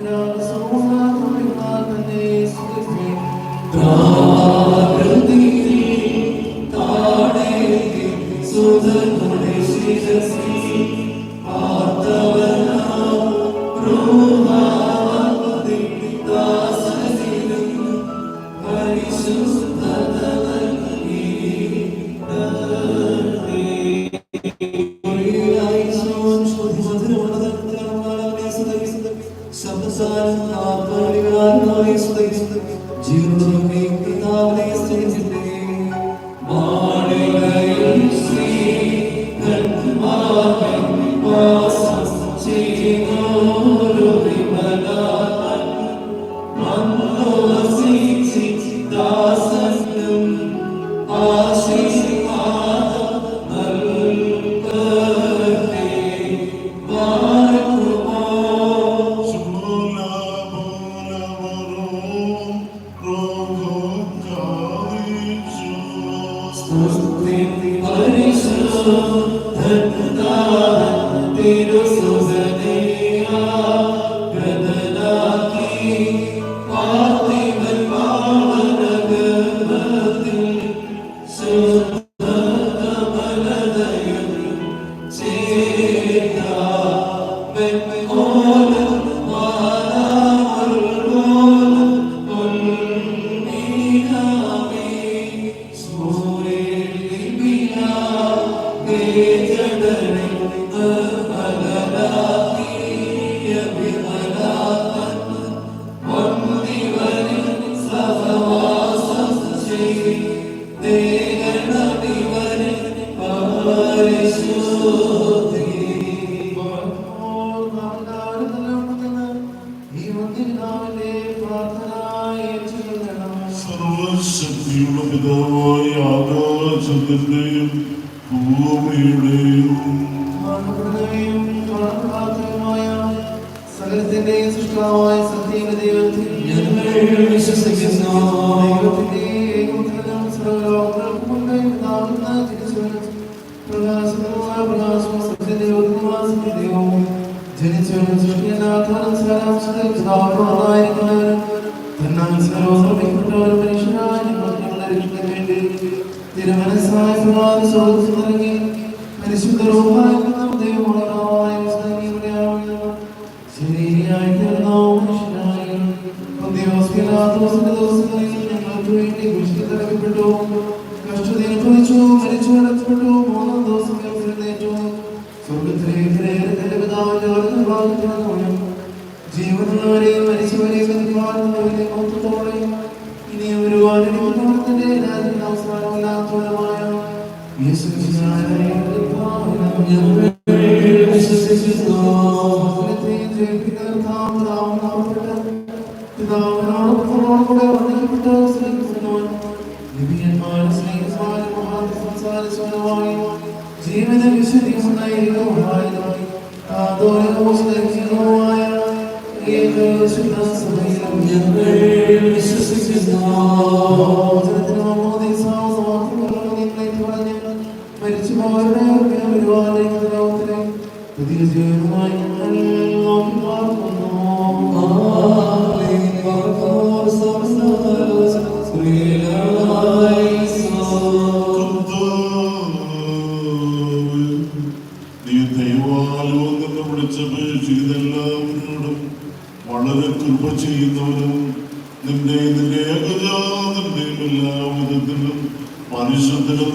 Sola, Sola, Sola, Sola, Sola, തിരുമനസ്സായ പ്രഭാത സ്രോതസ്സ് നൽകി പരിശുദ്ധ ദൈവമായ ശരീരയായി തീർന്നോ മനുഷ്യനായി പിലാത്തോസിന്റെ ദിവസങ്ങളിൽ ഞങ്ങൾക്ക് വേണ്ടി കുരിശിൽ തറക്കപ്പെട്ടു കഷ്ടതയനുഭവിച്ചു മരിച്ചു അടക്കപ്പെട്ടു ഏകശുദ്ധ സമയം ഞങ്ങൾ വിശ്വസിക്കുന്നു പുതിയ ജീവനുമായി ഞങ്ങൾ നോക്കി പാർക്കുന്നു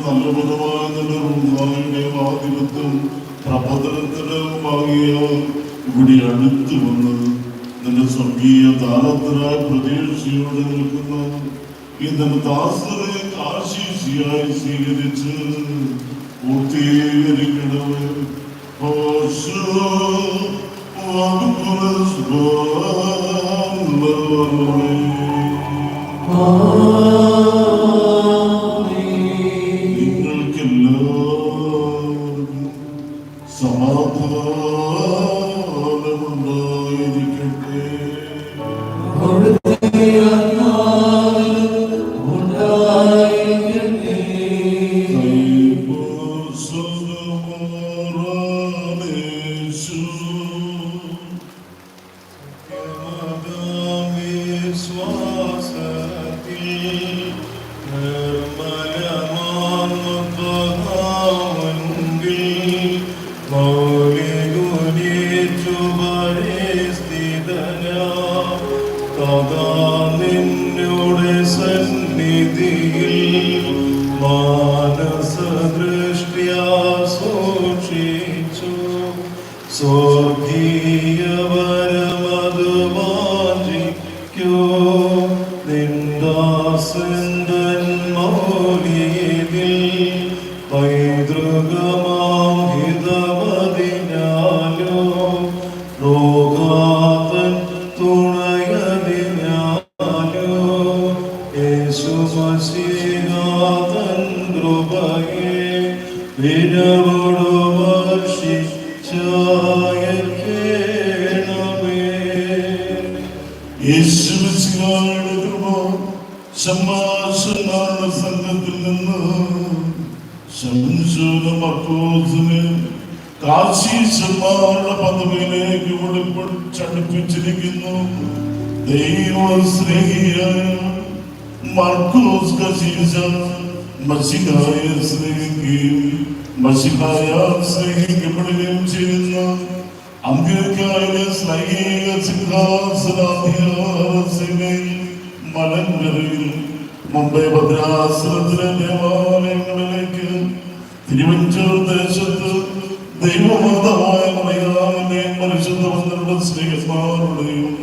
നിന്റെ റുഹായുടെ ആധിപത്യം പ്രബോധനത്തിനുമാകിയ ഇവിടെ അടുത്തു വന്ന് നിന്റെ സ്വർഗീയ താരത്തിനായി പ്രതീക്ഷയോടെ നിൽക്കുന്ന ഇന്നലെ ദാസരെ ആശീസിയായി സ്വീകരിച്ച് പൂർത്തീകരിക്കണമേ. ഓശോ യേശുമിശിഹായുടെ കൃപ സംഭാഷണ സംഘത്തിൽ നിന്ന്. ശംശൂല മർക്കോസിന് കാശീശന്മാരുടെ പദവിയിലേക്ക് വെളിപ്പെടുത്തടുപ്പിച്ചിരിക്കുന്നു ദൈവ സ്നേഹിയായ മർക്കോസ് കശീശ മഷികായെ സ്നേഹിക്കുകയും മഷികായ സ്നേഹിക്കപ്പെടുകയും ചെയ്യുന്ന അന്ത്യക്കാരുടെ സ്നേഹിക സിംഹാസനാധികാരസിംഗയിൽ മലങ്കരയിൽ മുംബൈ ഭദ്രാസനത്തിലെ ദേവാലയങ്ങളിലേക്ക് തിരുവഞ്ചൂർ ദേശത്ത് ദൈവമാതമായ മലയാളിനെയും പരിശുദ്ധ വന്നവരുടെ സ്നേഹന്മാരുടെയും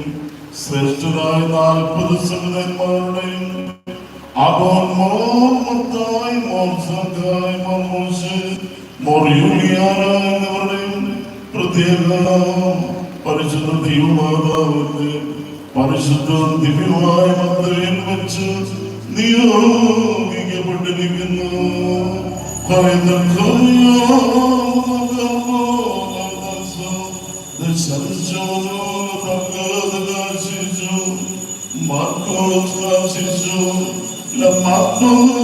ശ്രേഷ്ഠരായ നാൽപ്പത് സമിതന്മാരുടെയും ആബോൻ മോർ മത്തായി മോർ എന്നിവരുടെയും പ്രത്യേക പരിശുദ്ധ ദൈവമാതാവിന്റെ പരിശുദ്ധ ദിവ്യമായ മന്ത്രയിൽ വെച്ച് നിയോഗിക്കപ്പെട്ടിരിക്കുന്നു Marcos Francisco, la Marco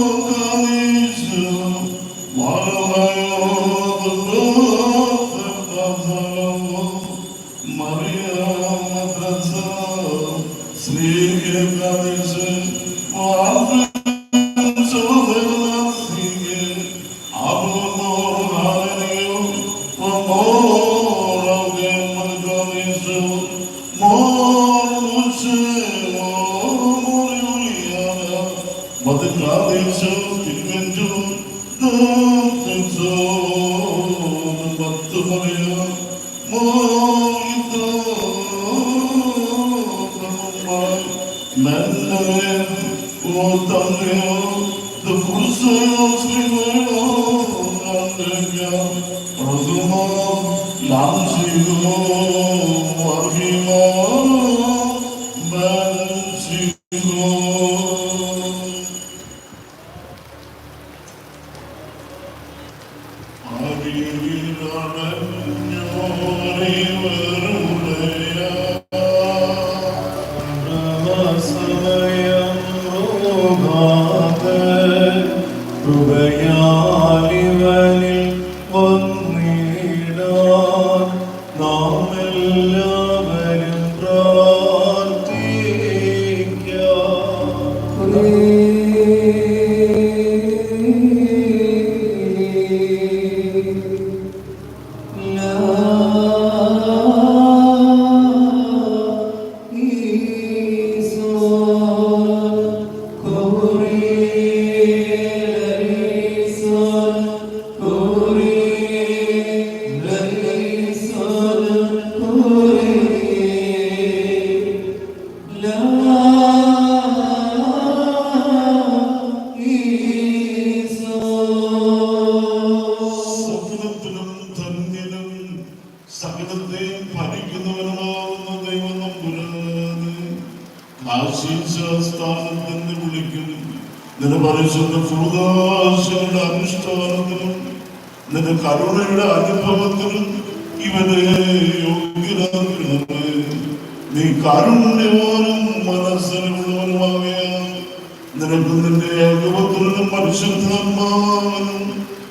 Mother, God, it's Kubernetes. സകലത്തെയും ഭരിക്കുന്നവനുമാവുന്ന ദൈവം നമ്പുരാതെ വിളിക്കുന്നു. നിന്റെ പരിശുദ്ധ ഭൂതാശയുടെ അനുഷ്ഠാനത്തിനും നിന്റെ കരുണയുടെ അനുഭവത്തിനും ഇവനെ നീ കാരുണ്യവാനും മനസ്സിലുള്ളവനുമാകയാൽ നിനക്ക് നിന്റെ ഏകപുത്രനും പരിശുദ്ധാത്മാവിനും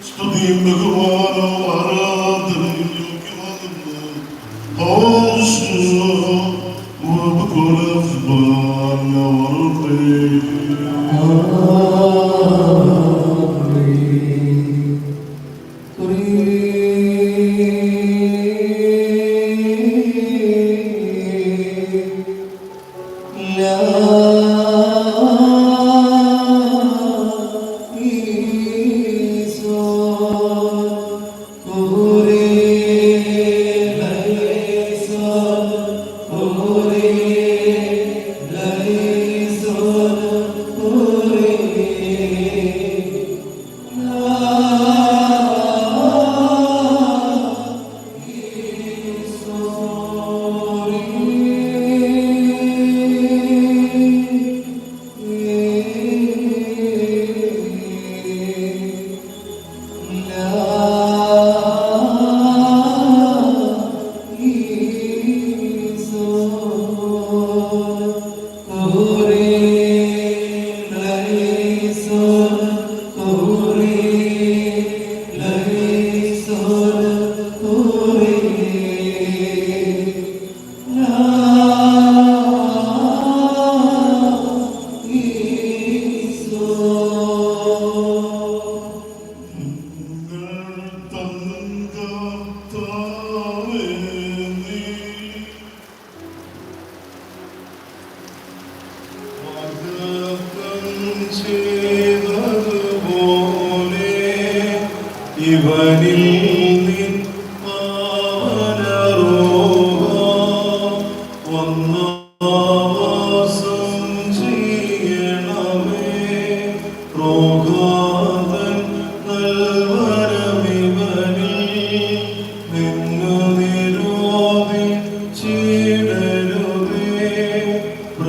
സ്തുതിയും ബഹുമാനവും ആരാധനയും حسن وبكل أخبارنا والخير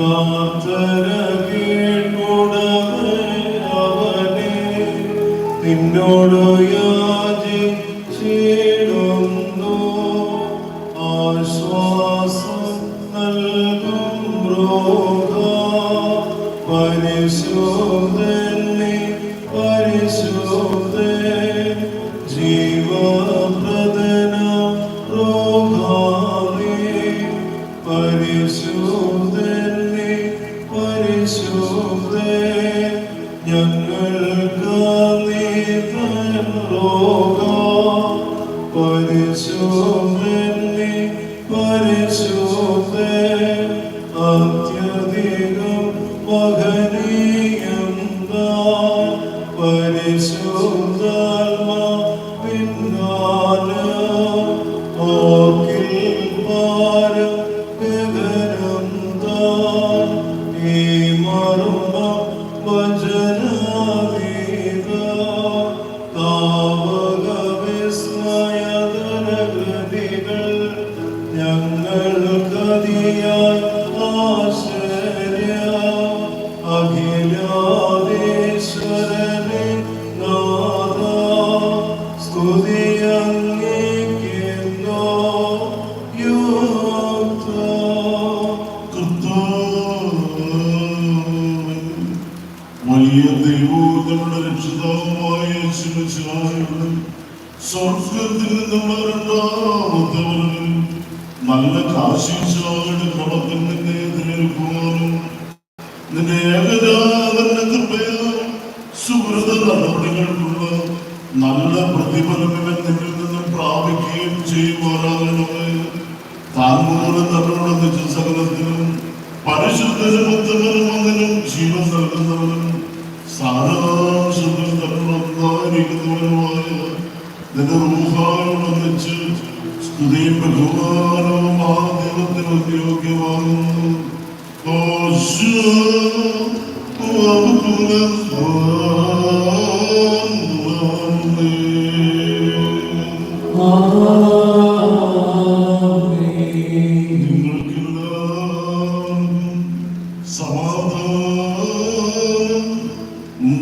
പ്രാർത്ഥന കേട്ടോടവേ അവനെ നിന്നോടോ യാ Resulallah minna ആശീർവാദങ്ങളുടെ മുളത്തിൽ നിന്നെ തിരഞ്ഞെടുക്കുവാനും നിന്നെ ഏക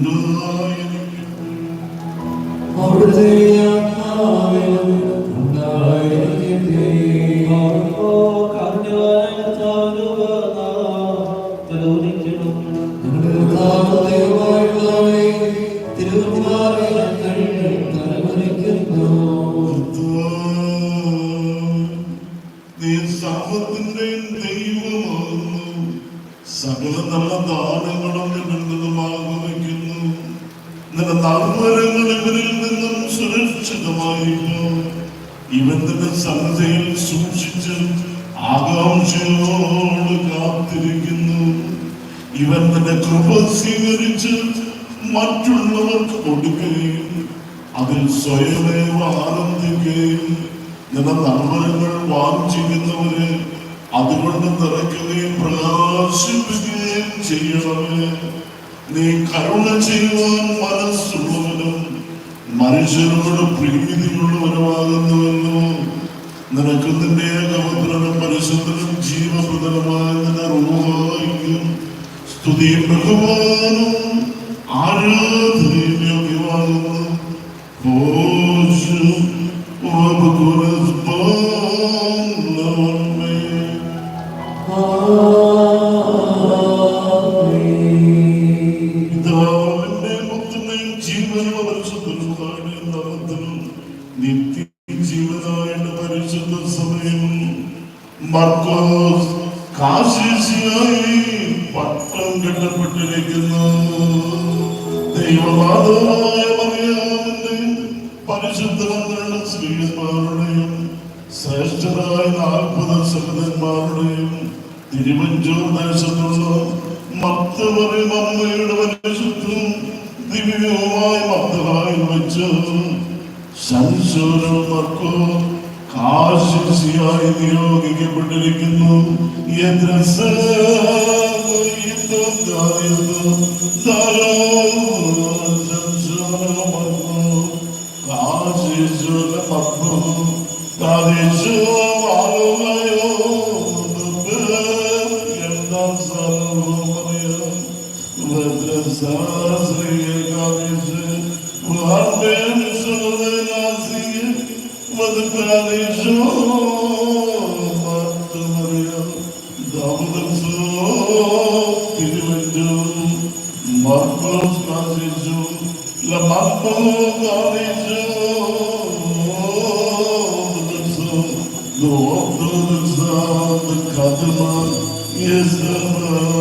ഉണ്ടായിരിക്കും അവിടുത്തെ ആത്മാവിനും താമരങ്ങൾ ഇവരിൽ നിന്നും സുരക്ഷിതമായിരിക്കും ഇവൻ തന്നെ സന്നദ്ധയിൽ സൂക്ഷിച്ച് ആകാംക്ഷയോട് കാത്തിരിക്കുന്നു. ഇവൻ തന്നെ കൃപ സ്വീകരിച്ച് മറ്റുള്ളവർക്ക് കൊടുക്കുകയും അതിൽ സ്വയമേവ ആനന്ദിക്കുകയും നിന്റെ നന്മകൾ വാഞ്ചിക്കുന്നവരെ അതുകൊണ്ട് നിറയ്ക്കുകയും പ്രകാശിപ്പിക്കുകയും ചെയ്യണമേ. നീ കരുണ ചെയ്യുവാൻ മനസ്സുള്ളവനും മനുഷ്യരോട് പ്രീതിയുള്ളവനുമാകുന്നുവെന്നു നിനക്ക് നിന്റെ ഏകപുത്രനും പരിശുദ്ധനും ജീവപ്രദമായ നിന്റെ റൂഹായിക്കും സ്തുതിയും ബഹുമാനും ആരാധനയും യോഗ്യമാകുന്നു. ഓശു പിതാവിന്റെ പട്ടം കെട്ടപ്പെട്ടിരിക്കുന്നു ദൈവമാതാവായ പരിശുദ്ധ പരിശുദ്ധമന്ത്രിയുടെ സ്ത്രീയന്മാരുടെയും ശ്രേഷ്ഠരായ നാൽപ്പത് സഹോദരന്മാരുടെയും തിരുവഞ്ചൂർ ദേശത്തുള്ള മത്തവറിയും അമ്മയുടെ പരിശുദ്ധം ദിവ്യവുമായ മത്തവായിൽ വെച്ച് സംശോധനമാർക്കോ കാശിയായി നിയോഗിക്കപ്പെട്ടിരിക്കുന്നു. യദ്രസ Muhammed Resulullah Nazir, Muhammed Resulullah Doğduruz aldık kadına yüzümü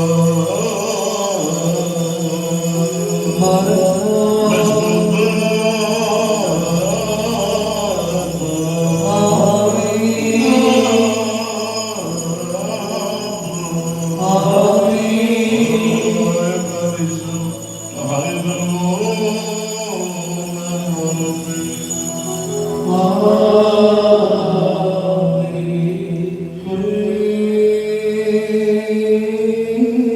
നിന്റെ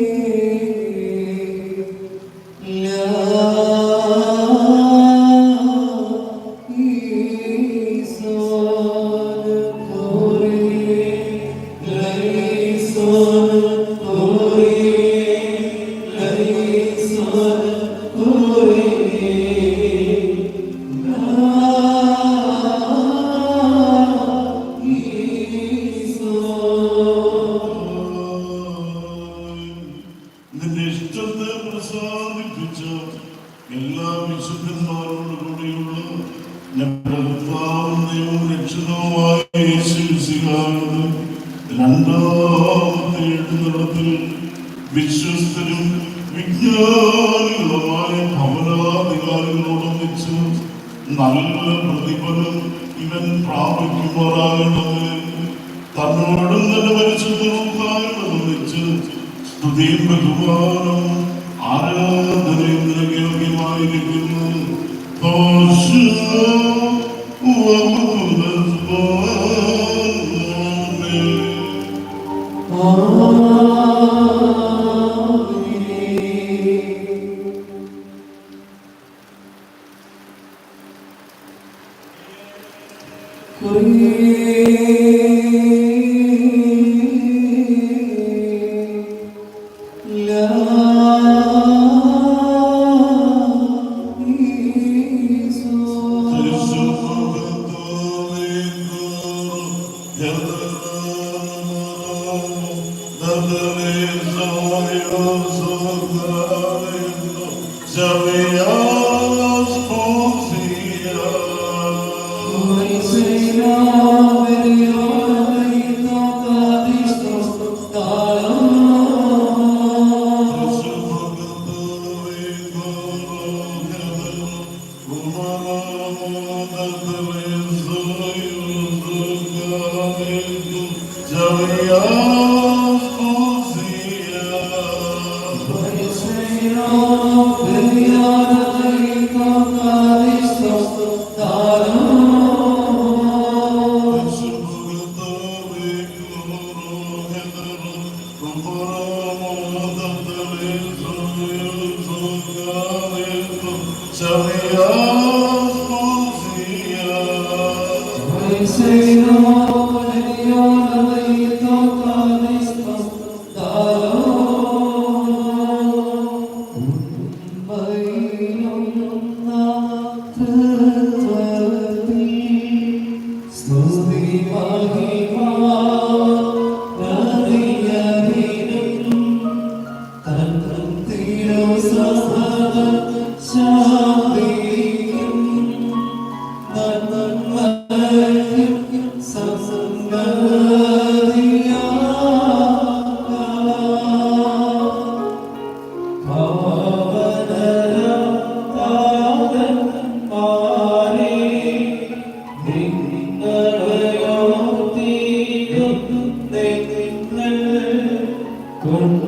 നല്ല പ്രതിഫലം ഇവൻ പ്രാപിക്കുമാറാകണമേ തന്നോടും തന്നെ പരിശുദ്ധവുമായൊന്നിച്ച് സ്തുതിയും ബഹുമാനം ആരാധനയും നിനക്ക് യോഗ്യമായിരിക്കുന്നു ദോഷം Yeah. Say no, let the 군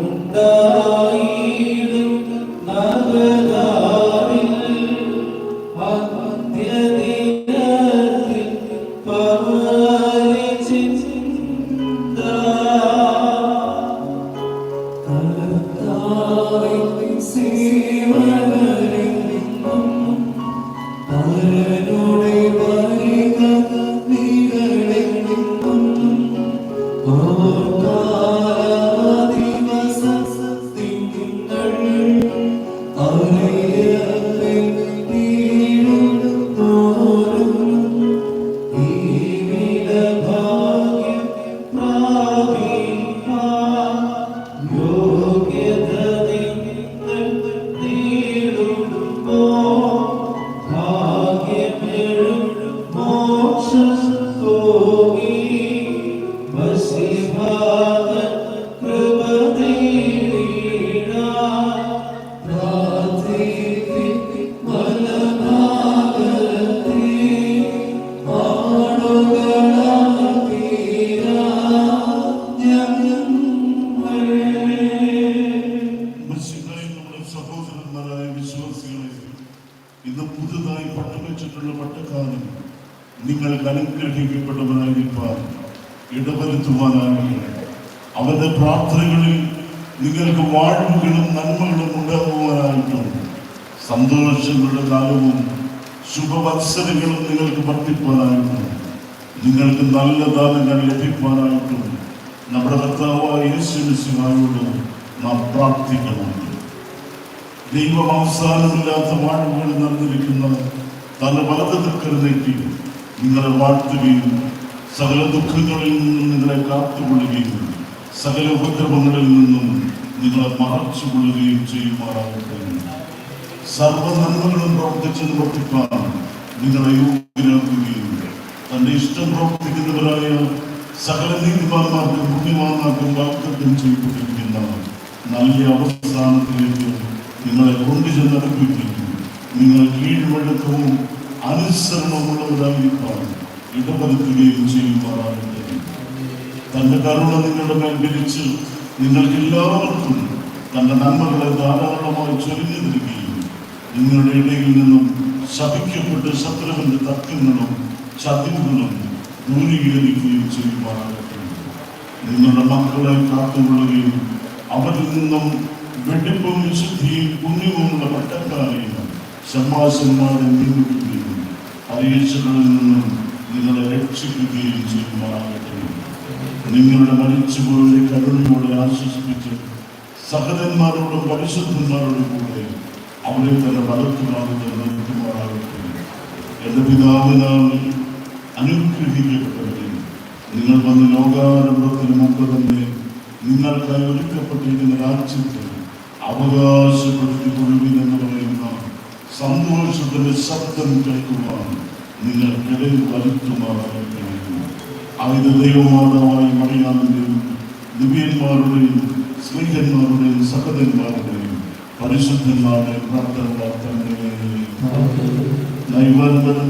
വർദ്ധിപ്പാനായിട്ടും നിങ്ങൾക്ക് നല്ല ദാനങ്ങൾ ലഭിക്കുവാനായിട്ടും നമ്മുടെ കർത്താവായ യേശു മിശിഹായോട് നാം പ്രാർത്ഥിക്കണം ദൈവം അവസാനമില്ലാത്ത വാഴ്വുകൾ നടന്നിരിക്കുന്ന തന്റെ വലത് തൃക്കരുതേക്ക് നിങ്ങളെ വാഴ്ത്തുകയും സകല ദുഃഖങ്ങളിൽ നിന്നും നിങ്ങളെ കാത്തുകൊള്ളുകയും സകല ഉപദ്രവങ്ങളിൽ നിന്നും നിങ്ങളെ മറച്ചുകൊള്ളുകയും ചെയ്യുമാറാകട്ടെ. സർവ നന്മകളും പ്രവർത്തിച്ചു നിവർത്തിക്കാൻ നിങ്ങളെ യോഗ്യരാക്കുകയും തന്റെ ഇഷ്ടം പ്രവർത്തിക്കുന്നവരായ സകല നീതിമാന്മാർക്കും പുണ്യവാന്മാർക്കും വാഗ്ദത്തം ചെയ്യപ്പെട്ടിരിക്കുന്ന നല്ല അവസ്ഥാനത്തിലേക്ക് നിങ്ങളെ കൊണ്ടുചെന്നടുപ്പിക്കുകയും നിങ്ങൾ കീഴ്വഴക്കവും അനുസരണമുള്ളവരായിരിക്കാൻ ഇടപെടുത്തുകയും ചെയ്യുമാറാകട്ടെ. തന്റെ കരുണ നിങ്ങളുടെ മേൽ വിരിച്ച് നിങ്ങൾക്ക് എല്ലാവർക്കും തന്റെ നന്മകളെ ധാരാളമായി ചൊരിഞ്ഞു നിൽക്കുകയും നിങ്ങളുടെ ഇടയിൽ നിന്നും ശപിക്കപ്പെട്ട് ശത്രുവിന്റെ തർക്കങ്ങളും ചതിവുകളും ദൂരീകരിക്കുകയും ചെയ്യുമാറാകട്ടെ നിങ്ങളുടെ മക്കളെ കാത്തുകൊള്ളുകയും അവരിൽ നിന്നും വെട്ടിപ്പും വിശുദ്ധിയും പുണ്യവുമുള്ള പട്ടക്കാരെയും ശമാശന്മാരെ നിയമിക്കുകയും പരീക്ഷകളിൽ നിന്നും നിങ്ങളെ രക്ഷിക്കുകയും ചെയ്യുമാറാകട്ടെ. നിങ്ങളുടെ മരിച്ചുപോലെ കരുണയോടെ ആശ്വസിപ്പിച്ച് സഹതന്മാരോടും പരിശുദ്ധന്മാരോടും കൂടെ അവരെ തന്നെ വളർത്തുമാകുന്ന നിർത്തുമാറാകട്ടെ എന്റെ പിതാവിനാൽ അനുഗ്രഹിക്കപ്പെട്ടവരെ നിങ്ങൾ വന്ന് ലോകാരംഭത്തിന് മുമ്പ് തന്നെ നിങ്ങൾക്കായി ഒരുക്കപ്പെട്ടിരിക്കുന്ന രാജ്യത്തിൽ അവകാശപ്പെടുത്തി കൊള്ളുവിൻ എന്ന് പറയുന്ന സന്തോഷത്തിന്റെ ശബ്ദം കേൾക്കുവാൻ നിങ്ങൾക്കിടയിൽ വരുത്തുമാറാകട്ടെ ആയുധ ദൈവമാതാവായി മറിയാമിന്റെയും ദിവ്യന്മാരുടെയും സ്ത്രീകന്മാരുടെയും സഹതന്മാരുടെയും പരിശുദ്ധന്മാരുടെയും പ്രാർത്ഥന നൈവന്ദനം